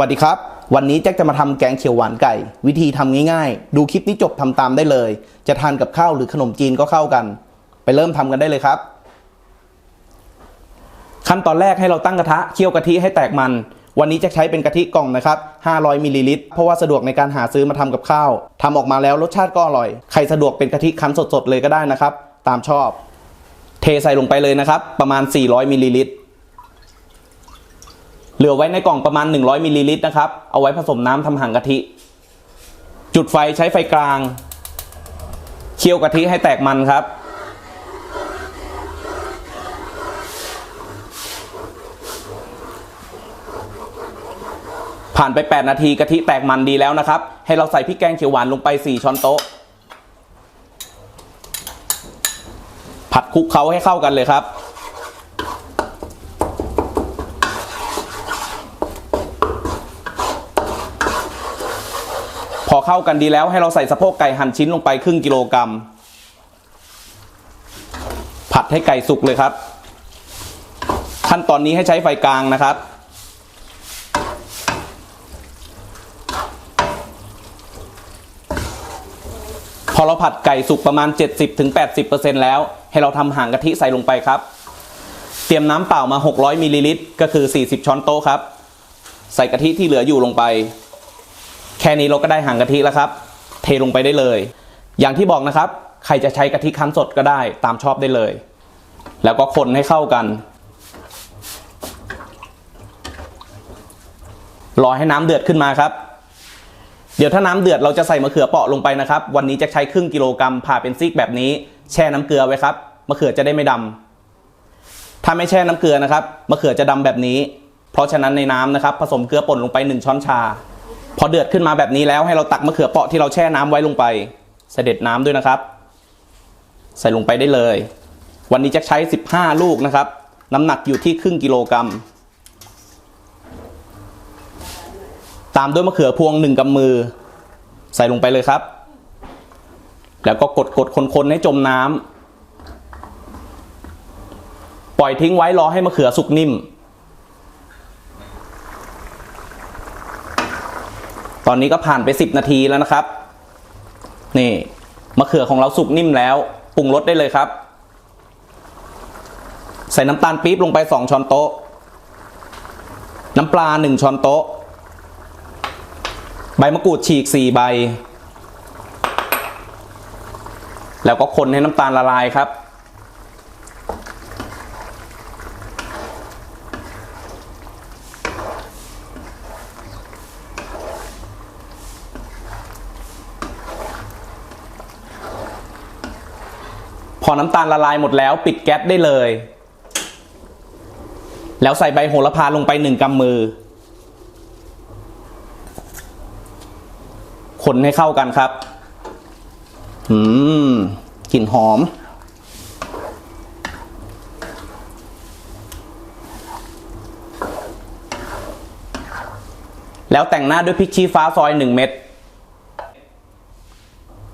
วัสดีครับ วันนี้แจ็คจะมาทำแกงเขียวหวานไก่ วิธีทำง่ายๆ ดูคลิปนี้จบทำตามได้เลย จะทานกับข้าวหรือขนมจีนก็เข้ากัน ไปเริ่มทำกันได้เลยครับ ขั้นตอนแรกให้เราตั้งกระทะเคี่ยวกะทิให้แตกมัน วันนี้จะใช้เป็นกะทิกล่องนะครับ 500มิลลิลิตรเพราะว่าสะดวกในการหาซื้อมาทำกับข้าวทำออกมาแล้วรสชาติก็อร่อย ใครสะดวกเป็นกะทิคั้นสดๆเลยก็ได้นะครับ ตามชอบ เทใส่ลงไปเลยนะครับ ประมาณ 400มิลลิลิตร เหลือไว้ในกล่องประมาณ 100มิลลิลิตรนะครับ เอาไว้ผสมน้ำทำหางกะทิ จุดไฟใช้ไฟกลาง เคี่ยวกะทิให้แตกมันครับ ผ่านไป 8 นาทีกะทิแตกมันดีแล้วนะครับ ให้เราใส่พริกแกงเขียวหวานลงไป 4 ช้อนโต๊ะ ผัดคลุกเคล้าให้เข้ากันเลยครับ เข้ากันดีแล้วให้เราใส่สะโพกไก่หั่นชิ้นลงไปครึ่งกิโลกรัม ผัดให้ไก่สุกเลยครับ ขั้นตอนนี้ให้ใช้ไฟกลางนะครับ พอเราผัดไก่สุกประมาณ 70-80%แล้ว ให้เราทำหางกะทิใส่ลงไปครับ เตรียมน้ำเปล่ามา 600มิลลิลิตรก็คือ 40 ช้อนโต๊ะครับ ใส่กะทิที่เหลืออยู่ลงไป แค่นี้เราก็ได้หางกะทิแล้วครับ เทลงไปได้เลย อย่างที่บอกนะครับ ใครจะใช้กะทิคั้นสดก็ได้ตามชอบได้เลย แล้วก็คนให้เข้ากัน รอให้น้ำเดือดขึ้นมาครับ เดี๋ยวถ้าน้ำเดือดเราจะใส่มะเขือเปราะลงไปนะครับ วันนี้จะใช้ครึ่งกิโลกรัมผ่าเป็นซีกแบบนี้ แช่น้ำเกลือไว้ครับมะเขือจะได้ไม่ดำถ้าไม่แช่น้ำเกลือนะครับมะเขือจะดำแบบนี้ เพราะฉะนั้นในน้ำนะครับ ผสมเกลือป่นลงไป 1 ช้อนชา พอเดือดขึ้นมาแบบนี้แล้วให้เราตักมะเขือเปราะที่เราแช่น้ำไว้ลงไป เสด็จน้ำด้วยนะครับ ใส่ลงไปได้เลย วันนี้จะใช้ 15 ลูกนะครับ น้ำหนักอยู่ที่ครึ่งกิโลกรัม ตามด้วยมะเขือพวงหนึ่งกำมือ ใส่ลงไปเลยครับ แล้วก็กดกดคนๆให้จมน้ำปล่อยทิ้งไว้รอให้มะเขือสุกนิ่ม ตอนนี้ก็ผ่านไป 10 นาทีแล้วนะครับ นี่มะเขือของเราสุกนิ่มแล้วปรุงรสได้เลยครับ ใส่น้ำตาลปี๊บลงไป 2 ช้อนโต๊ะ น้ำปลา 1 ช้อนโต๊ะ ใบมะกรูดฉีก 4 ใบ แล้วก็คนให้น้ำตาลละลายครับ พอน้ำตาลละลายหมดแล้วปิดแก๊สได้เลย แล้วใส่ใบโหระพาลงไปหนึ่งกำมือ คนให้เข้ากันครับ อืมกลิ่นหอม แล้วแต่งหน้าด้วยพริกชี้ฟ้าซอยหนึ่งเม็ด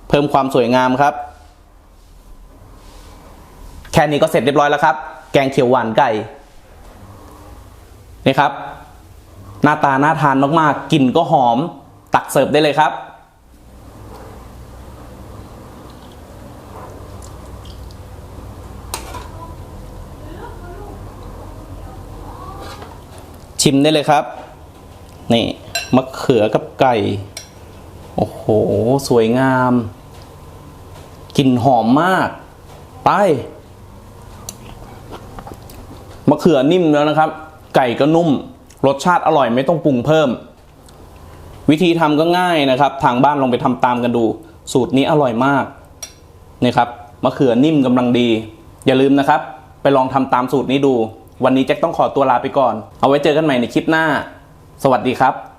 เพิ่มความสวยงามครับ แค่นี้ก็เสร็จเรียบร้อยแล้วครับ แกงเขียวหวานไก่นี่ครับ หน้าตาน่าทานมากๆกลิ่นก็หอม ตักเสิร์ฟได้เลยครับ ชิมได้เลยครับ นี่มะเขือกับไก่ โอ้โห สวยงามกลิ่นหอมมาก ไป เขือนิ่มแล้วนะครับ ไก่ก็นุ่ม รสชาติอร่อยไม่ต้องปรุงเพิ่ม วิธีทำก็ง่ายนะครับ ทางบ้านลองไปทำตามกันดู สูตรนี้อร่อยมากนี่ครับมะเขือนิ่มกำลังดี อย่าลืมนะครับ ไปลองทำตามสูตรนี้ดู วันนี้แจ็คต้องขอตัวลาไปก่อน เอาไว้เจอกันใหม่ในคลิปหน้า สวัสดีครับ